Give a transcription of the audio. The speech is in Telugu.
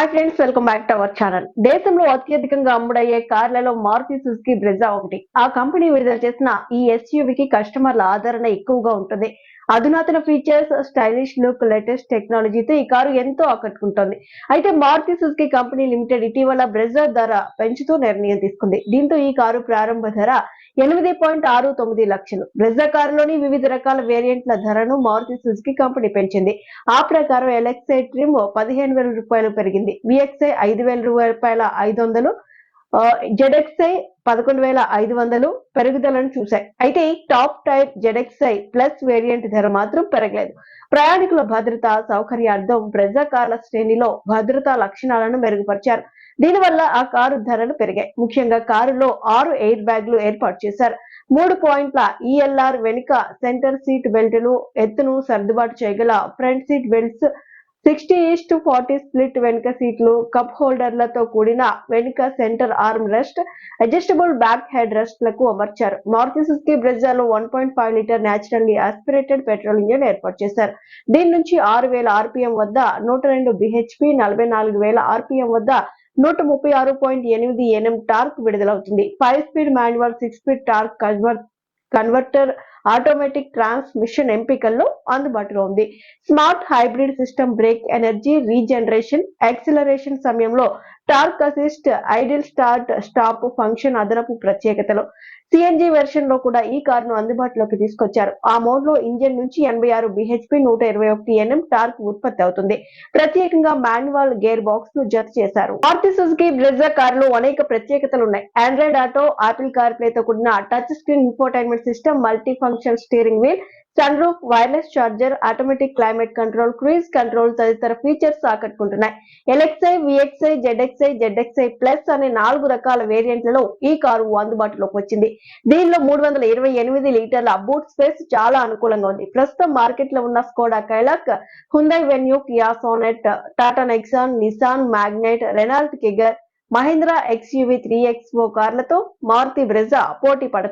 Hi friends welcome back to our channel దేశంలో అత్యధికంగా అమ్ముడయ్యే కార్లలో మారుతి సుజుకి బ్రెజా ఒకటి. ఆ కంపెనీ విడుదల చేసిన ఈ ఎస్యూవికి కస్టమర్ల ఆదరణ ఎక్కువగా ఉంటుంది. అధునాతన ఫీచర్స్ స్టైలిష్ లుక్ లేటెస్ట్ టెక్నాలజీతో ఈ కారు ఎంతో ఆకట్టుకుంటోంది. అయితే మారుతి సుజుకి కంపెనీ లిమిటెడ్ ఇటీవల బ్రెజా ధర పెంచుతూ నిర్ణయం తీసుకుంది. దీంతో ఈ కారు ప్రారంభ ధర ఎనిమిది పాయింట్ ఆరు తొమ్మిది లక్షలు. బ్రెజా కారులోని వివిధ రకాల వేరియంట్ల ధరను మారుతి సుజుకి కంపెనీ పెంచింది. ఆ ప్రకారం ఎలక్సై ట్రిమ్ పదిహేను వేల రూపాయలు పెరిగింది. విఎక్సై ఐదు వేల రూపాయల ఐదు వందలు జెడెక్సై పదకొండు వేల ఐదు వందలు పెరుగుదలను చూశాయి. అయితే ఈ top tier ZXi plus variant ధర మాత్రం పెరగలేదు. ప్రయాణికుల భద్రత సౌకర్యార్థం బ్రెజా కార్ల శ్రేణిలో భద్రతా లక్షణాలను మెరుగుపరిచారు. దీనివల్ల ఆ కారు ధరలు పెరిగాయి. ముఖ్యంగా కారులో ఆరు ఎయిర్ బ్యాగ్లు ఏర్పాటు చేశారు. మూడు పాయింట్ల ఈఎల్ఆర్ వెనుక సెంటర్ సీట్ బెల్టులు ఎత్తును సర్దుబాటు చేయగల front seat belts sixty east forty split వెనుక సీట్లు కప్ హోల్డర్లతో కూడిన వెనుక centre arm rest adjustable back head రెస్ట్లకు అమర్చారు Maruti Suzuki బ్రెజాలో one point five litre naturally aspirated petrol engine ఏర్పాటు చేశారు. దీని నుంచి ఆరు వేల ఆర్పిఎం వద్ద నూట రెండు బిహెచ్పి నలభై నాలుగు వేల ఆర్పిఎం వద్ద నూట ముప్పై ఆరు పాయింట్ ఎనిమిది NM torque విడుదలవుతుంది. Five speed manual six speed torque Kanwar converter automatic transmission ఎంపికల్లో అందుబాటులో ఉంది. Smart hybrid system brake energy regeneration acceleration సమయంలో torque assist idle start stop function అదనపు ప్రత్యేకతలు. సిఎన్జి వెర్షన్లో కూడా ఈ కారును అందుబాటులోకి తీసుకొచ్చారు. ఆ మోడ్లో ఇంజన్ నుంచి ఎనభై ఆరు బిహెచ్పి నూట ఇరవై ఒకటి ఎన్ఎం టార్క్ ఉత్పత్తి అవుతుంది. ప్రత్యేకంగా మాన్యువల్ గేర్ బాక్స్ను జత చేశారు. మారుతి సుజుకి బ్రెజా కారులో అనేక ప్రత్యేకతలు ఉన్నాయి Android Auto Apple CarPlay తో కూడిన touch screen infotainment system multi function steering wheel sunroof wireless charger automatic climate control cruise control తదితర features ఆకట్టుకుంటున్నాయి. LXi VXi ZXi ZXi plus అనే నాలుగు రకాల వేరియంట్లలో ఈ కారు అందుబాటులోకి వచ్చింది. దీనిలో మూడు వందల ఇరవై ఎనిమిది లీటర్ల బూట్ స్పేస్ చాలా అనుకూలంగా ఉంది. ప్రస్తుతం మార్కెట్లో ఉన్న Skoda Kylaq Hyundai Venue Kia Sonet Tata Nexon Nissan Magnite Renault Kiger Mahindra XUV three X కార్లతో Maruti Brezza పోటీ పడుతుంది.